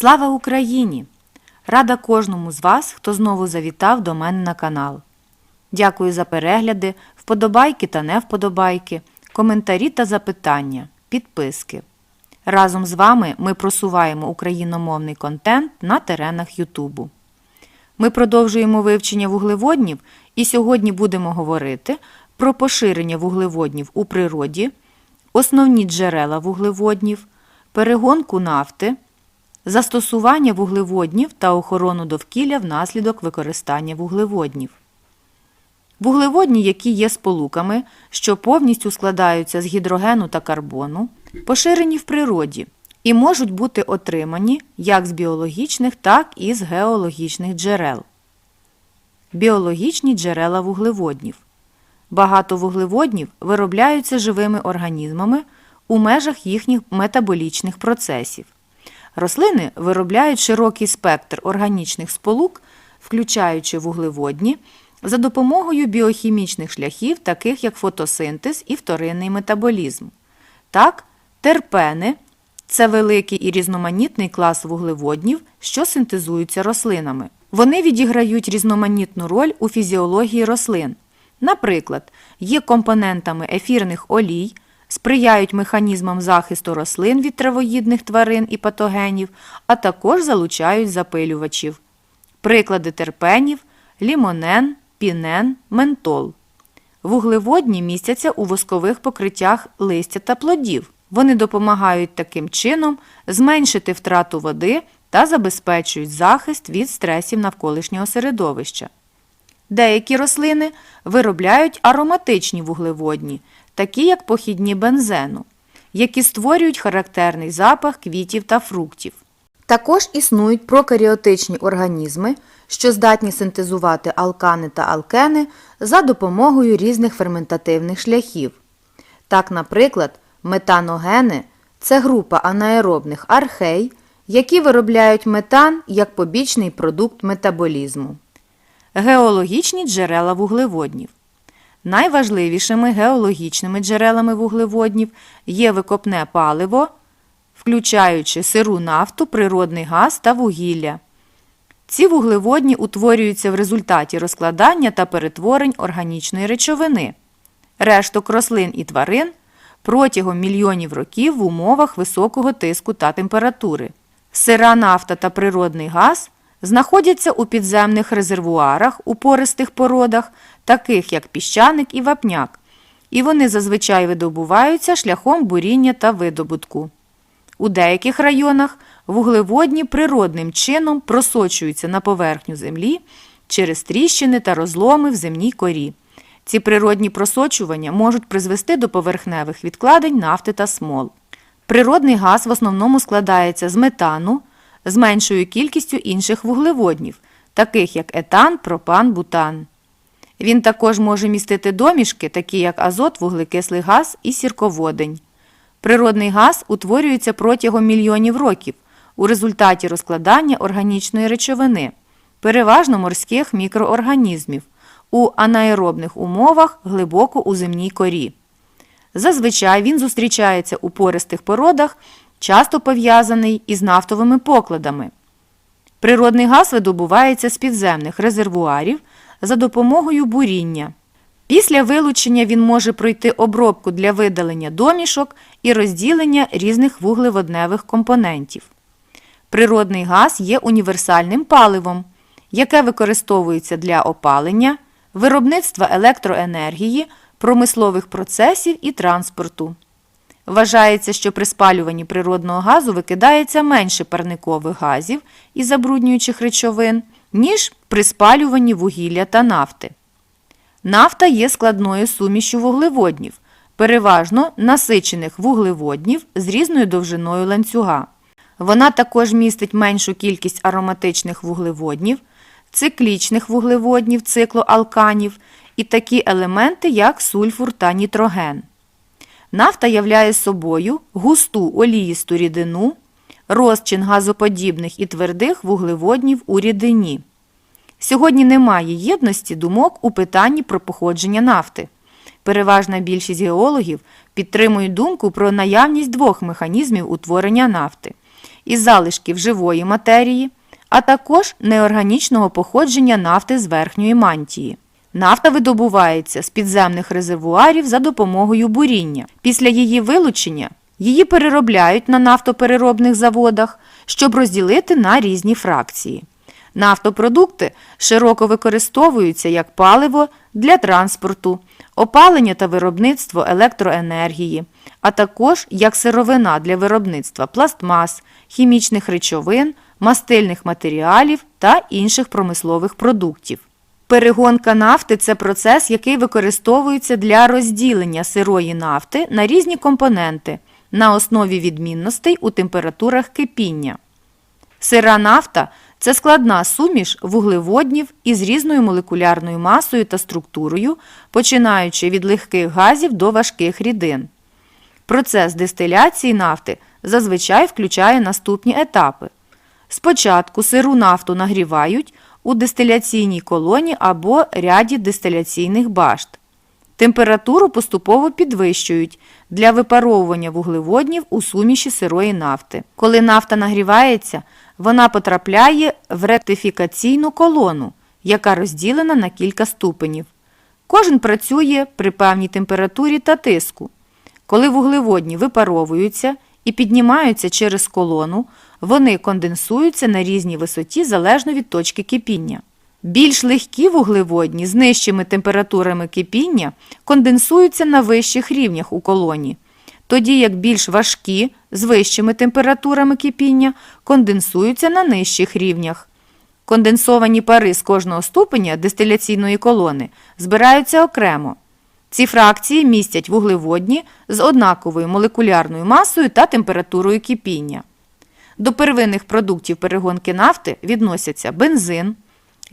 Слава Україні! Рада кожному з вас, хто знову завітав до мене на канал. Дякую за перегляди, вподобайки та невподобайки, коментарі та запитання, підписки. Разом з вами ми просуваємо україномовний контент на теренах Ютубу. Ми продовжуємо вивчення вуглеводнів і сьогодні будемо говорити про поширення вуглеводнів у природі, основні джерела вуглеводнів, перегонку нафти, застосування вуглеводнів та охорону довкілля внаслідок використання вуглеводнів. Вуглеводні, які є сполуками, що повністю складаються з гідрогену та карбону, поширені в природі і можуть бути отримані як з біологічних, так і з геологічних джерел. Біологічні джерела вуглеводнів. Багато вуглеводнів виробляються живими організмами у межах їхніх метаболічних процесів. Рослини виробляють широкий спектр органічних сполук, включаючи вуглеводні, за допомогою біохімічних шляхів, таких як фотосинтез і вторинний метаболізм. Так, терпени це великий і різноманітний клас вуглеводнів, що синтезуються рослинами. Вони відіграють різноманітну роль у фізіології рослин. Наприклад, є компонентами ефірних олій, сприяють механізмам захисту рослин від травоїдних тварин і патогенів, а також залучають запилювачів. Приклади терпенів лімонен, пінен, ментол. Вуглеводні містяться у воскових покриттях листя та плодів. Вони допомагають таким чином зменшити втрату води та забезпечують захист від стресів навколишнього середовища. Деякі рослини виробляють ароматичні вуглеводні, такі як похідні бензену, які створюють характерний запах квітів та фруктів. Також існують прокаріотичні організми, що здатні синтезувати алкани та алкени за допомогою різних ферментативних шляхів. Так, наприклад, метаногени це група анаеробних архей, які виробляють метан як побічний продукт метаболізму. Геологічні джерела вуглеводнів. Найважливішими геологічними джерелами вуглеводнів є викопне паливо, включаючи сиру нафту, природний газ та вугілля. Ці вуглеводні утворюються в результаті розкладання та перетворень органічної речовини, решток рослин і тварин протягом мільйонів років в умовах високого тиску та температури. Сира нафта та природний газ знаходяться у підземних резервуарах у пористих породах, таких як піщаник і вапняк, і вони зазвичай видобуваються шляхом буріння та видобутку. У деяких районах вуглеводні природним чином просочуються на поверхню землі через тріщини та розломи в земній корі. Ці природні просочування можуть призвести до поверхневих відкладень нафти та смол. Природний газ в основному складається з метану, з меншою кількістю інших вуглеводнів, таких як етан, пропан, бутан. Він також може містити домішки, такі як азот, вуглекислий газ і сірководень. Природний газ утворюється протягом мільйонів років у результаті розкладання органічної речовини, переважно морських мікроорганізмів, у анаеробних умовах глибоко у земній корі. Зазвичай він зустрічається у пористих породах, часто пов'язаний із нафтовими покладами. Природний газ видобувається з підземних резервуарів за допомогою буріння. Після вилучення він може пройти обробку для видалення домішок і розділення різних вуглеводневих компонентів. Природний газ є універсальним паливом, яке використовується для опалення, виробництва електроенергії, промислових процесів і транспорту. Вважається, що при спалюванні природного газу викидається менше парникових газів і забруднюючих речовин, ніж при спалюванні вугілля та нафти. Нафта є складною сумішю вуглеводнів, переважно насичених вуглеводнів з різною довжиною ланцюга. Вона також містить меншу кількість ароматичних вуглеводнів, циклічних вуглеводнів циклу алканів і такі елементи, як сульфур та нітроген. Нафта являє собою густу оліїсту рідину, розчин газоподібних і твердих вуглеводнів у рідині. Сьогодні немає єдності думок у питанні про походження нафти. Переважна більшість геологів підтримують думку про наявність двох механізмів утворення нафти із залишків живої матерії, а також неорганічного походження нафти з верхньої мантії. Нафта видобувається з підземних резервуарів за допомогою буріння. Після її вилучення її переробляють на нафтопереробних заводах, щоб розділити на різні фракції. Нафтопродукти широко використовуються як паливо для транспорту, опалення та виробництво електроенергії, а також як сировина для виробництва пластмас, хімічних речовин, мастильних матеріалів та інших промислових продуктів. Перегонка нафти це процес, який використовується для розділення сирої нафти на різні компоненти на основі відмінностей у температурах кипіння. Сира нафта це складна суміш вуглеводнів із різною молекулярною масою та структурою, починаючи від легких газів до важких рідин. Процес дистиляції нафти зазвичай включає наступні етапи. Спочатку сиру нафту нагрівають у дистиляційній колоні або ряді дистиляційних башт. Температуру поступово підвищують для випаровування вуглеводнів у суміші сирої нафти. Коли нафта нагрівається, вона потрапляє в ректифікаційну колону, яка розділена на кілька ступенів. Кожен працює при певній температурі та тиску. Коли вуглеводні випаровуються і піднімаються через колону, вони конденсуються на різній висоті залежно від точки кипіння. Більш легкі вуглеводні з нижчими температурами кипіння конденсуються на вищих рівнях у колоні, тоді як більш важкі з вищими температурами кипіння конденсуються на нижчих рівнях. Конденсовані пари з кожного ступеня дистиляційної колони збираються окремо. Ці фракції містять вуглеводні з однаковою молекулярною масою та температурою кипіння. До первинних продуктів перегонки нафти відносяться бензин,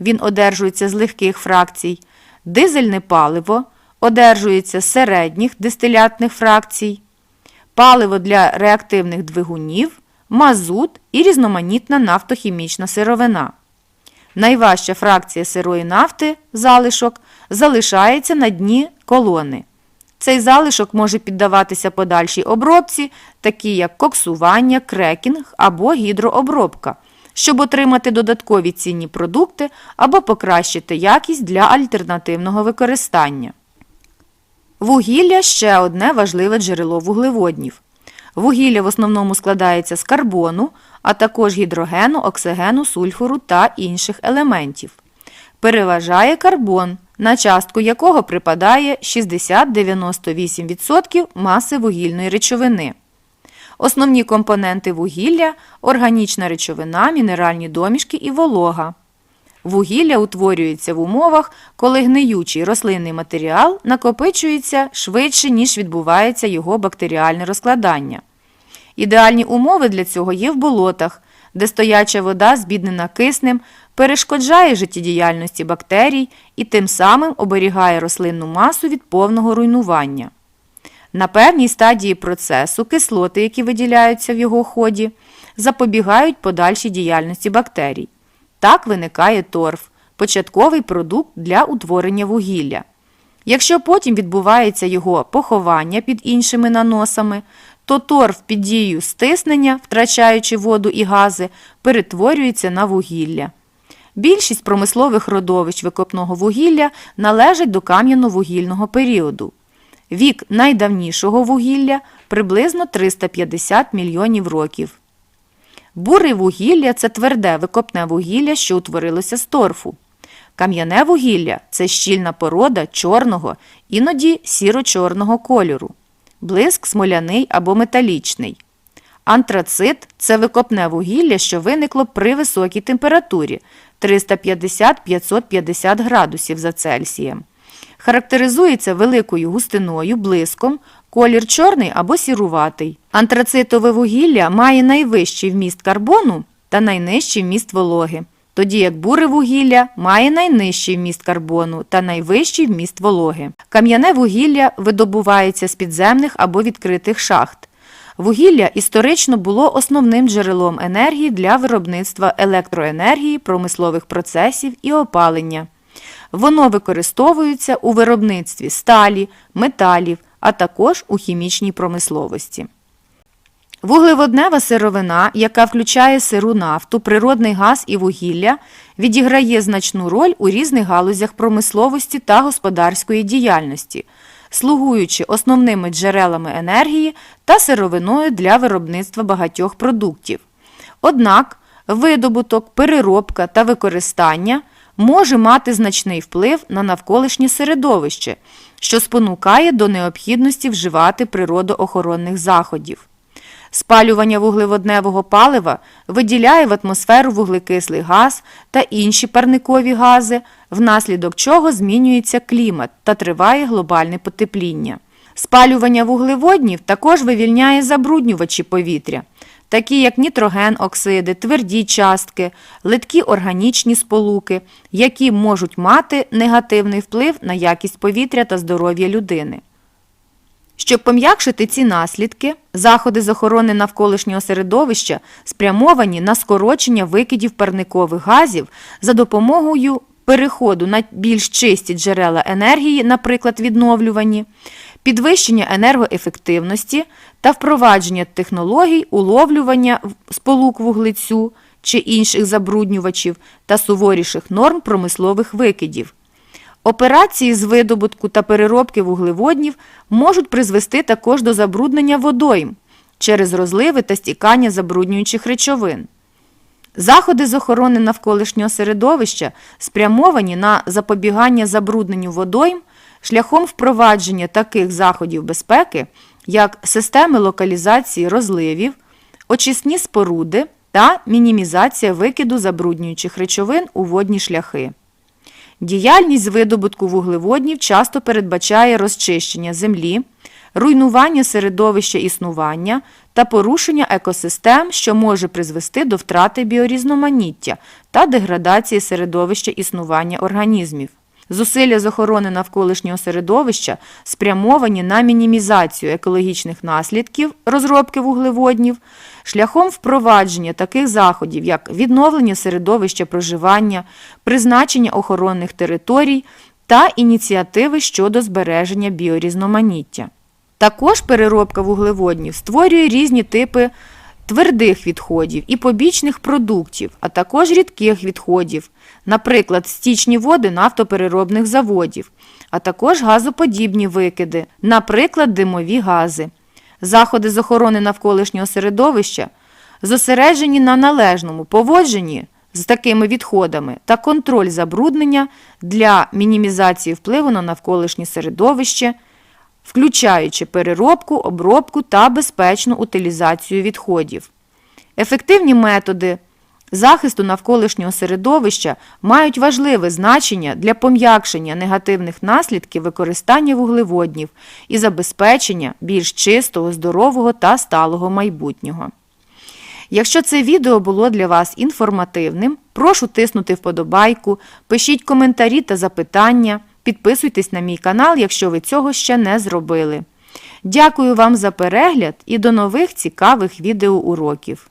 він одержується з легких фракцій, дизельне паливо одержується з середніх дистилятних фракцій, паливо для реактивних двигунів, мазут і різноманітна нафтохімічна сировина. Найважча фракція сирої нафти залишок залишається на дні колони. Цей залишок може піддаватися подальшій обробці, такі як коксування, крекінг або гідрообробка, щоб отримати додаткові цінні продукти або покращити якість для альтернативного використання. Вугілля ще одне важливе джерело вуглеводнів. Вугілля в основному складається з карбону, а також гідрогену, оксигену, сульфуру та інших елементів. Переважає карбон, на частку якого припадає 60-98% маси вугільної речовини. Основні компоненти вугілля органічна речовина, мінеральні домішки і волога. Вугілля утворюється в умовах, коли гниючий рослинний матеріал накопичується швидше, ніж відбувається його бактеріальне розкладання. Ідеальні умови для цього є в болотах, де стояча вода, збіднена киснем, перешкоджає життєдіяльності бактерій і тим самим оберігає рослинну масу від повного руйнування. На певній стадії процесу кислоти, які виділяються в його ході, запобігають подальшій діяльності бактерій. Так виникає торф, початковий продукт для утворення вугілля. Якщо потім відбувається його поховання під іншими наносами, то торф під дією стиснення, втрачаючи воду і гази, перетворюється на вугілля. Більшість промислових родовищ викопного вугілля належать до кам'яно-вугільного періоду. Вік найдавнішого вугілля приблизно 350 мільйонів років. Буре вугілля це тверде викопне вугілля, що утворилося з торфу. Кам'яне вугілля це щільна порода чорного, іноді сіро-чорного кольору, блиск смоляний або металічний. Антрацит це викопне вугілля, що виникло при високій температурі 350-550 градусів за Цельсієм. Характеризується великою густиною, блиском, колір чорний або сіруватий. Антрацитове вугілля має найвищий вміст карбону та найнижчий вміст вологи, тоді як буре вугілля має найнижчий вміст карбону та найвищий вміст вологи. Кам'яне вугілля видобувається з підземних або відкритих шахт. Вугілля історично було основним джерелом енергії для виробництва електроенергії, промислових процесів і опалення. Воно використовується у виробництві сталі, металів, а також у хімічній промисловості. Вуглеводнева сировина, яка включає сиру нафту, природний газ і вугілля, відіграє значну роль у різних галузях промисловості та господарської діяльності, слугуючи основними джерелами енергії та сировиною для виробництва багатьох продуктів. Однак видобуток, переробка та використання може мати значний вплив на навколишнє середовище, що спонукає до необхідності вживати природоохоронних заходів. Спалювання вуглеводневого палива виділяє в атмосферу вуглекислий газ та інші парникові гази, внаслідок чого змінюється клімат та триває глобальне потепління. Спалювання вуглеводнів також вивільняє забруднювачі повітря, такі як нітроген, оксиди, тверді частки, литкі органічні сполуки, які можуть мати негативний вплив на якість повітря та здоров'я людини. Щоб пом'якшити ці наслідки, заходи з охорони навколишнього середовища спрямовані на скорочення викидів парникових газів за допомогою переходу на більш чисті джерела енергії, наприклад, відновлювані, підвищення енергоефективності та впровадження технологій уловлювання сполук вуглецю чи інших забруднювачів та суворіших норм промислових викидів. Операції з видобутку та переробки вуглеводнів можуть призвести також до забруднення водойм через розливи та стікання забруднюючих речовин. Заходи з охорони навколишнього середовища спрямовані на запобігання забрудненню водойм шляхом впровадження таких заходів безпеки, як системи локалізації розливів, очисні споруди та мінімізація викиду забруднюючих речовин у водні шляхи. Діяльність з видобутку вуглеводнів часто передбачає розчищення землі, руйнування середовища існування та порушення екосистем, що може призвести до втрати біорізноманіття та деградації середовища існування організмів. Зусилля з охорони навколишнього середовища спрямовані на мінімізацію екологічних наслідків розробки вуглеводнів шляхом впровадження таких заходів, як відновлення середовища проживання, призначення охоронних територій та ініціативи щодо збереження біорізноманіття. Також переробка вуглеводнів створює різні типи твердих відходів і побічних продуктів, а також рідких відходів, наприклад, стічні води нафтопереробних заводів, а також газоподібні викиди, наприклад, димові гази. Заходи з охорони навколишнього середовища зосереджені на належному поводженні з такими відходами та контроль забруднення для мінімізації впливу на навколишнє середовище, включаючи переробку, обробку та безпечну утилізацію відходів. Ефективні методи захисту навколишнього середовища мають важливе значення для пом'якшення негативних наслідків використання вуглеводнів і забезпечення більш чистого, здорового та сталого майбутнього. Якщо це відео було для вас інформативним, прошу тиснути вподобайку, пишіть коментарі та запитання, підписуйтесь на мій канал, якщо ви цього ще не зробили. Дякую вам за перегляд і до нових цікавих відеоуроків.